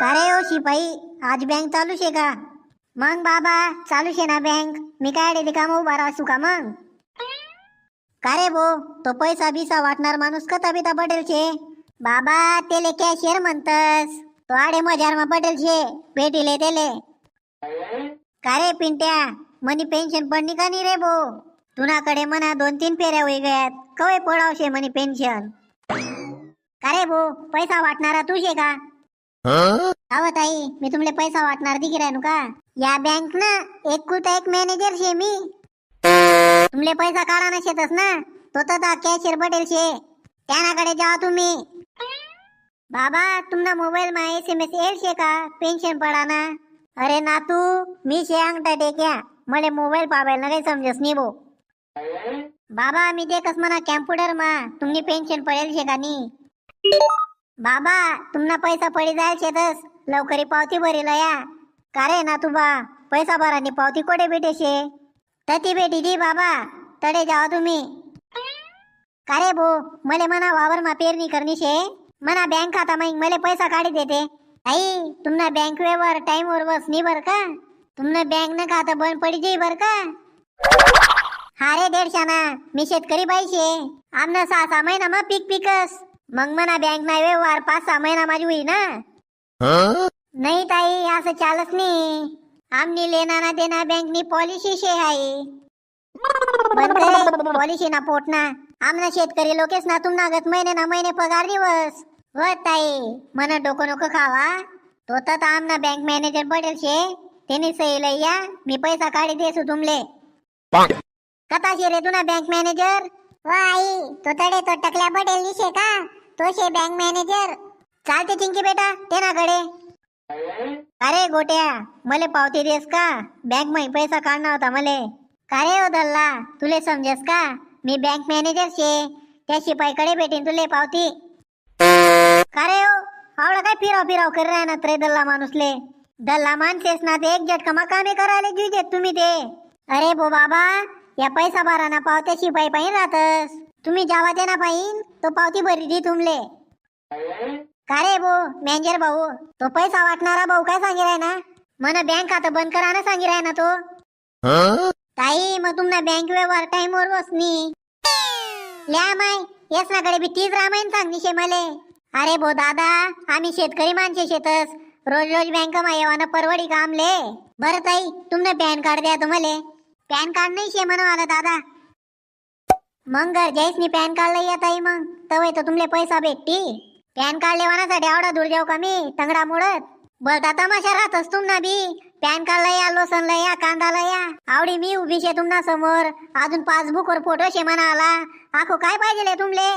का रे ओ हो शिपाई आज बँक चालू शे का? मग बाबा चालू शे ना बँक मी काय डेली काम उभा राहू का मग? का रे भो तो पैसा बिसा वाटणार माणूस कथा बिता पटेल शे? बाबा तेले कॅशियर म्हणतस. तो आडे मजार मा पटेल शे पेटीले तेले. का रे पिंट्या मनी पेन्शन पडणी का नाही रे भो. तुनाकडे म्हणा दोन तीन फेऱ्या होई गयात कवय पडावशे मनी पेन्शन का रे भो पैसा वाटणारा तुझे का? अहो ताई मी तुमले पैसा वाटणार दिकी राहिनो का? या बँक ना एक कुलता एक मॅनेजर शे मी. तुमले पैसा काढा ना शेतस ना तो तर कॅशियर पटेल शे. त्यानाकडे जा तुम्ही. बाबा तुमना मोबाईल मा एस एम एस येईल शे का? पेन्शन पडा ना अरे नातू मी शे अंगठा टेक्या. मले मोबाईल पाबायला काही समजस नाही भो बाबा मी देखस म्हणा कॅम्प्युटर मा तुम्ही पेन्शन पडेल शे का नी? बाबा तुमना पैसा पडी जायल शेतस लवकरी पावती भरेल या. का रे ना तुबा पैसा भरानी पावती कोठे भेटे शे तती भेटी दी बाबा. तडे जावा तुम्ही. का रे भो मले म्हणा वावर मा पेरणी करणी शे म्हणा बँक खाता मग मले पैसा काढी देते. आई तुमना बँक वेवर टाइम वर बस नी बर का? तुमना बँक न खाता बंद पडी जाई बर का? हा रे देडशाना मी शेतकरी बाई शे आमना सहा सहा महिना मग पीक पिकस. मग म्हणा बँक ना व्यवहार पाच सहा महिना माझी होई ना. नाही ताई असं चालत नाही. आमनी लेना ना देना बँक नी पॉलिसी शे आहे पॉलिसी ना पोट ना. आमना शेतकरी लोकेस ना तुम नागत महिने ना महिने पगार दिवस. व ताई मन डोकं नको खावा. तो तर आमना बँक मॅनेजर पडेल शे. त्याने सही लई या. मी पैसा काढी देसू तुमले. कथा शे रे तुना बँक मॅनेजर व आई तो तडे तो टकल्या पटेल निशे का? तो शे बँक मॅनेजर चालते चिंकी बेटा तेनाकडे अरे गोट्या मले पावती देस का? बँकमध्ये पैसा काढणार होता मले. का रे हो ओ दल्ला तुले समजेस का? मी बँक मॅनेजर शे त्या शिपाईकडे भेटेन तुले पावती. का रे हो? ओ आवडा काय फिराव फिराव कर ना रे दल्ला माणूसले? दल्ला माणसेस ना ते एक झटका कामे करायला जीव देत तुम्ही ते. अरे बो बाबा या पैसा भरा ना पावत्या शिपाई पाहिन राहतस तुम्ही जावा दे ना पाहिन तो पावती भरी दी तुमले. का रे भो मॅनेजर भाऊ? तो पैसा वाटणारा भाऊ काय सांगिराय ना? मन बँक खातं बंद करा ना सांगिराय ना तो. ताई मग तुमना बँक व्यवहार टाइम वर बसनी. ल्या माय यसनाकडे बी तीच रामायण सांगनी शे मले. अरे भो दादा आम्ही शेतकरी माणसे शेतस. रोज रोज बँक मा परवडी कामले बरं ताई तुमने पॅन कार्ड द्या तुम्हाला पॅन कार्ड नाही शे म्हणा मला दादा. मग घर नी पॅन कार्ड लई ताई मग. तवय तर तुमले पैसा भेटती. पॅन कार्ड लेवानासाठी आवडा दूर जाऊ का मी तंगडा बर दादा तमाशा राहतच तुम्हाला बी. पॅन कार्ड लया लोसन लया कांदा लया आवडी मी उभी शे तुमना समोर. अजून पासबुक वर फोटो शे म्हणा आला आखो काय पाहिजे तुमले?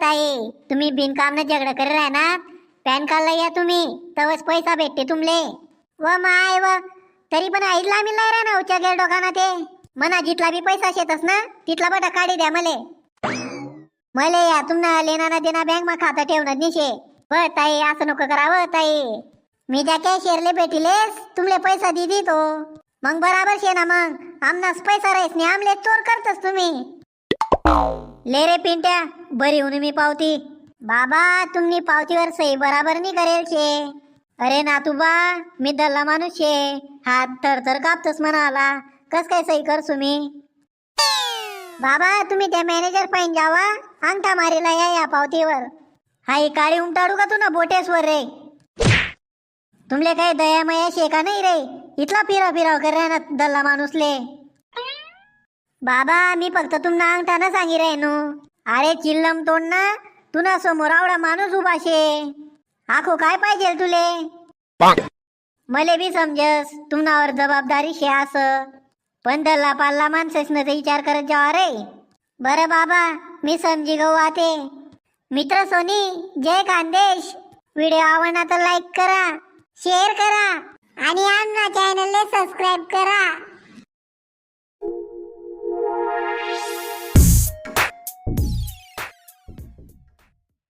ताई तुम्ही बिनकाम न झगड करे राहणार पॅन कार्ड लया तुम्ही. तवच पैसा भेटते तुमले. व माय व तरी पण आईला मी नाही ना उच्या गेल डोकाना ते मना जितला बी पैसा शेतस ना तिथला बटा काढी द्या मले. मले या तुमना लेना ना देना बँक मा खातं ठेवणार निशे व ताई असं नको करावं ताई. मी ज्या कॅशियरले भेटिलेस तुमले पैसा दिदी तो मग बराबर शे ना मग. आमनास पैसा राहीस नाही आमले चोर करतस तुम्ही. ले रे पिंट्या बरी होऊन मी पावती. बाबा तुम्ही पावतीवर सही बराबर नाही करेल शे. अरे नातूबा मी दल्ला माणूस शे. हात तर तर कापतोस म्हणाला. कस काय सही कर तुम्ही बाबा तुम्ही त्या मॅनेजर पाहिजे जावा. अंगठा मारीला या या पावतीवर. हाय काळी उमटाडू का तू ना बोटेसवर रे? तुमले काही दयामया शेका नाही रे? इथला फिराव फिराव कर ना दल्ला माणूसले. बाबा मी फक्त तुमना अंगठा ना सांगी रे नू अरे चिल्लम तोंड ना. तुना समोर आवडा माणूस उभा शे आखो काय पाहिजे तुले? मले बी समजस तुम्हावर जबाबदारी शे अस. पण दल्ला पाल्ला माणसेसनं विचार करत जावा रे. बरं बाबा मी समजी गऊ आते. मित्र सोनी जय खानदेश व्हिडिओ आवडला तर लाईक करा शेअर करा आणि आमना चॅनलला सबस्क्राईब करा.